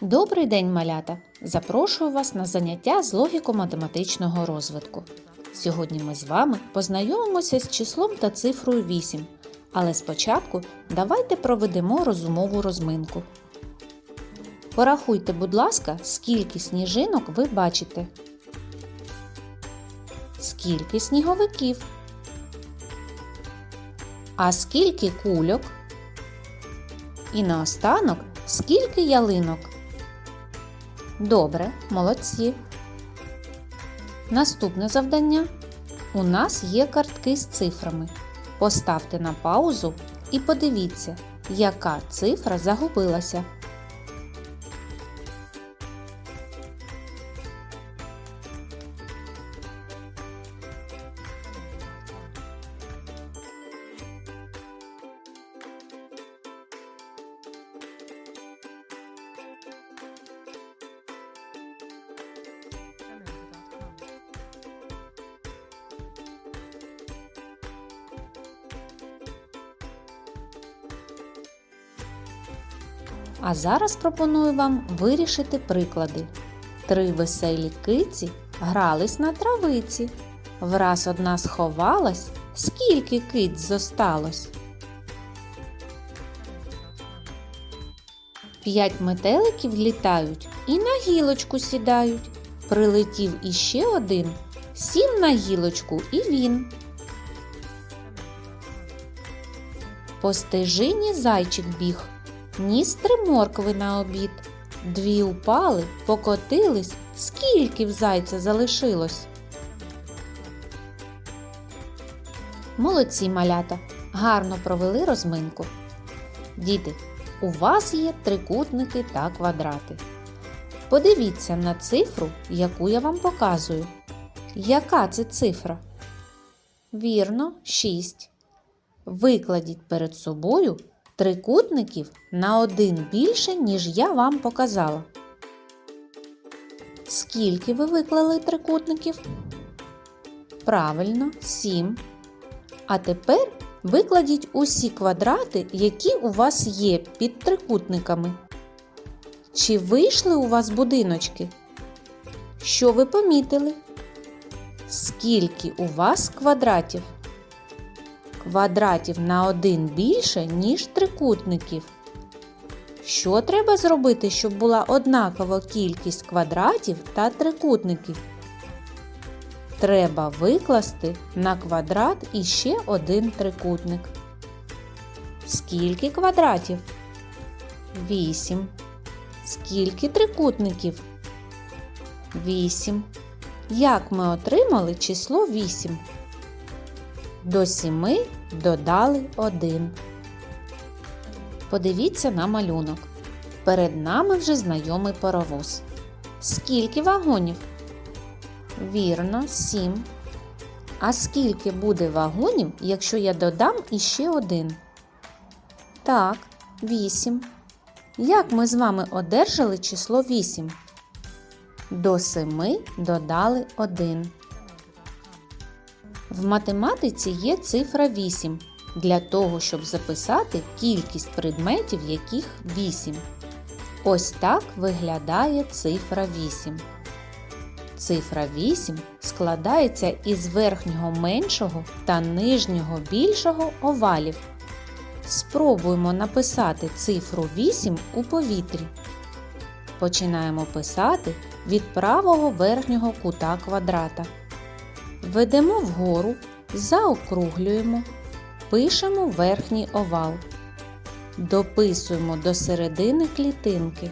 Добрий день, малята! Запрошую вас на заняття з логіко-математичного розвитку. Сьогодні ми з вами познайомимося з числом та цифрою 8. Але спочатку давайте проведемо розумову розминку. Порахуйте, будь ласка, скільки сніжинок ви бачите. Скільки сніговиків? А скільки кульок? І наостанок, скільки ялинок? Добре, молодці. Наступне завдання. У нас є картки з цифрами. Поставте на паузу і подивіться, яка цифра загубилася. А зараз пропоную вам вирішити приклади. Три веселі киці грались на травиці. Враз одна сховалась, скільки киць зосталось. П'ять метеликів літають і на гілочку сідають. Прилетів іще один, сів на гілочку і він. По стежині зайчик біг, ніс три моркви на обід. Дві упали, покотились, скільки в зайця залишилось. Молодці малята, гарно провели розминку. Діти, у вас є трикутники та квадрати. Подивіться на цифру, яку я вам показую. Яка це цифра? Вірно, 6. Викладіть перед собою трикутників на один більше, ніж я вам показала. Скільки ви виклали трикутників? Правильно, 7. А тепер викладіть усі квадрати, які у вас є під трикутниками. Чи вийшли у вас будиночки? Що ви помітили? Скільки у вас квадратів? Квадратів на один більше, ніж трикутників. Що треба зробити, щоб була однакова кількість квадратів та трикутників? Треба викласти на квадрат іще один трикутник. Скільки квадратів? Вісім. Скільки трикутників? Вісім. Як ми отримали число 8? До 7 додали 1. Подивіться на малюнок. Перед нами вже знайомий паровоз. Скільки вагонів? Вірно, 7. А скільки буде вагонів, якщо я додам іще один? Так, 8. Як ми з вами одержали число 8? До 7 додали 1. В математиці є цифра 8 для того, щоб записати кількість предметів, яких 8. Ось так виглядає цифра 8. Цифра 8 складається із верхнього меншого та нижнього більшого овалів. Спробуємо написати цифру 8 у повітрі. Починаємо писати від правого верхнього кута квадрата. Ведемо вгору, заокруглюємо, пишемо верхній овал. Дописуємо до середини клітинки.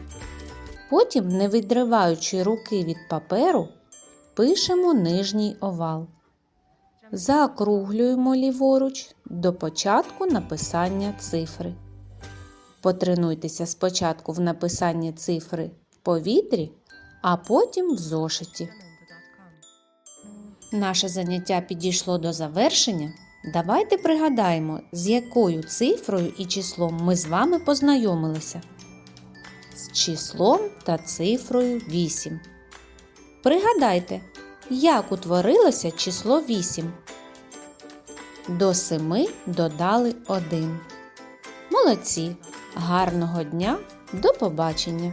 Потім, не відриваючи руки від паперу, пишемо нижній овал. Заокруглюємо ліворуч до початку написання цифри. Потренуйтеся спочатку в написанні цифри в повітрі, а потім в зошиті. Наше заняття підійшло до завершення. Давайте пригадаємо, з якою цифрою і числом ми з вами познайомилися. З числом та цифрою 8. Пригадайте, як утворилося число 8. До 7 додали 1. Молодці! Гарного дня! До побачення!